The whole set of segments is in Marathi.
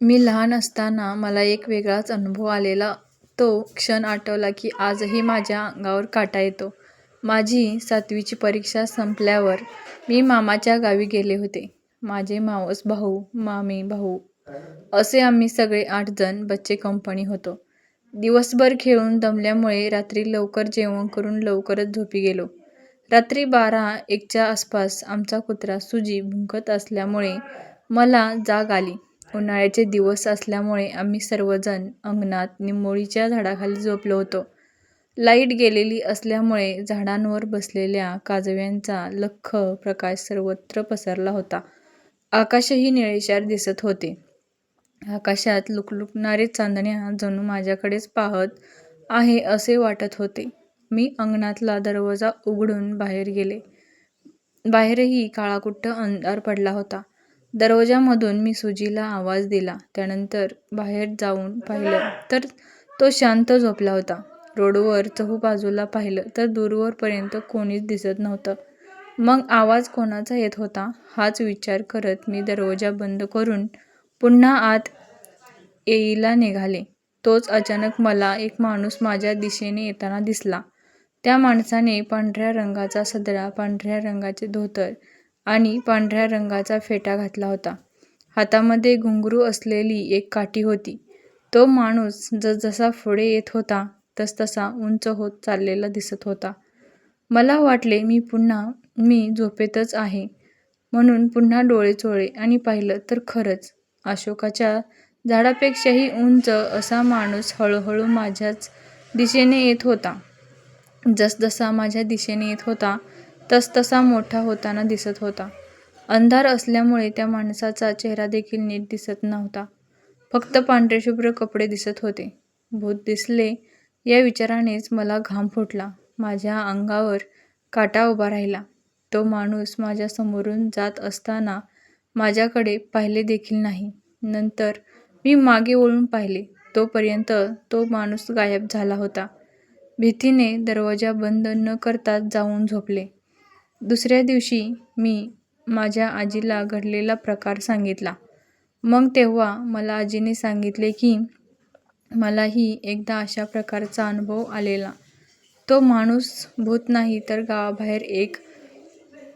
मी लहान असताना मला एक वेगळाच अनुभव आलेला तो क्षण आठवला की आजही माझ्या अंगावर काटा येतो. माझी सातवीची परीक्षा संपल्यावर मी मामाच्या गावी गेले होते. माझे मावस भाऊ, मामी भाऊ असे आम्ही सगळे आठ जण बच्चे कंपनी होतो. दिवसभर खेळून दमल्यामुळे रात्री लवकर जेवण करून लवकरच झोपी गेलो. रात्री बारा एकच्या आसपास आमचा कुत्रा सुजी भुंकत असल्यामुळे मला जाग आली. उन्हाळ्याचे दिवस असल्यामुळे आम्ही सर्वजण अंगणात निंबोळीच्या झाडाखाली झोपलो होतो. लाइट गेलेली असल्यामुळे झाडांवर बसलेल्या काजव्यांचा लख्ख प्रकाश सर्वत्र पसरला होता. आकाशही निळेशार दिसत होते. आकाशात लुकलुकणारे चांदण्या जणू माझ्याकडेच पाहत आहे असे वाटत होते. मी अंगणातला दरवाजा उघडून बाहेर गेले. बाहेरही काळाकुट्ट अंधार पडला होता. दरवाजामधून मी सुजीला आवाज दिला. त्यानंतर बाहेर जाऊन पाहिलं तर तो शांत झोपला होता. रोडवर चहूबाजूला पाहिलं तर दूरवरपर्यंत कोणीच दिसत नव्हतं. मग आवाज कोणाचा येत होता हाच विचार करत मी दरवाजा बंद करून पुन्हा आत येईला निघाले. तोच अचानक मला एक माणूस माझ्या दिशेने येताना दिसला. त्या माणसाने पांढऱ्या रंगाचा सदरा, पांढऱ्या रंगाचे धोतर आणि पांढऱ्या रंगाचा फेटा घातला होता. हातामध्ये घुंगरू असलेली एक काठी होती. तो माणूस जसजसा पुढे येत होता तसतसा उंच होत चाललेला दिसत होता. मला वाटले मी पुन्हा मी झोपेतच आहे म्हणून पुन्हा डोळे चोळले आणि पाहिलं तर खरंच अशोकाच्या झाडापेक्षाही उंच असा माणूस हळूहळू माझ्याच दिशेने येत होता. जसजसा माझ्या दिशेने येत होता तसतसा मोठा होताना दिसत होता. अंधार असल्यामुळे त्या माणसाचा चेहरादेखील नीट दिसत नव्हता. फक्त पांढरेशुभ्र कपडे दिसत होते. भूत दिसले या विचारानेच मला घाम फुटला. माझ्या अंगावर काटा उभा राहिला. तो माणूस माझ्या समोरून जात असताना माझ्याकडे पाहिलेदेखील नाही. नंतर मी मागे वळून पाहिले तोपर्यंत तो माणूस गायब झाला होता. भीतीने दरवाजा बंद न करताच जाऊन झोपले. दुसऱ्या दिवशी मी माझ्या आजीला घडलेला प्रकार सांगितला. मग तेव्हा मला आजीने सांगितले की मलाही एकदा अशा प्रकारचा अनुभव आलेला. तो माणूस भूत नाही तर गावाबाहेर एक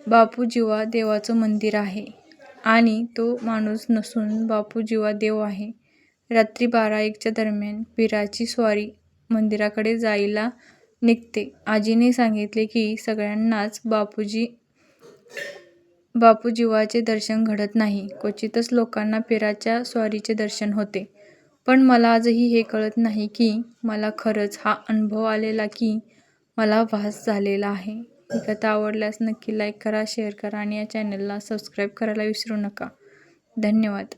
बापूजीवा देवाचं मंदिर आहे आणि तो माणूस नसून बापूजीवा देव आहे. रात्री बारा एकच्या दरम्यान पिराची स्वारी मंदिराकडे जायला निघते. आजीने सांगितले की सगळ्यांनाच बापूजी बापूजीवाचे दर्शन घडत नाही. क्वचितच लोकांना पिराच्या स्वारीचे दर्शन होते. पण मला आजही हे कळत नाही की मला खरंच हा अनुभव आलेला की मला वास झालेला आहे. ही कथा आवडल्यास नक्की लाईक करा, शेअर करा आणि या चॅनलला सबस्क्राईब करायला विसरू नका. धन्यवाद.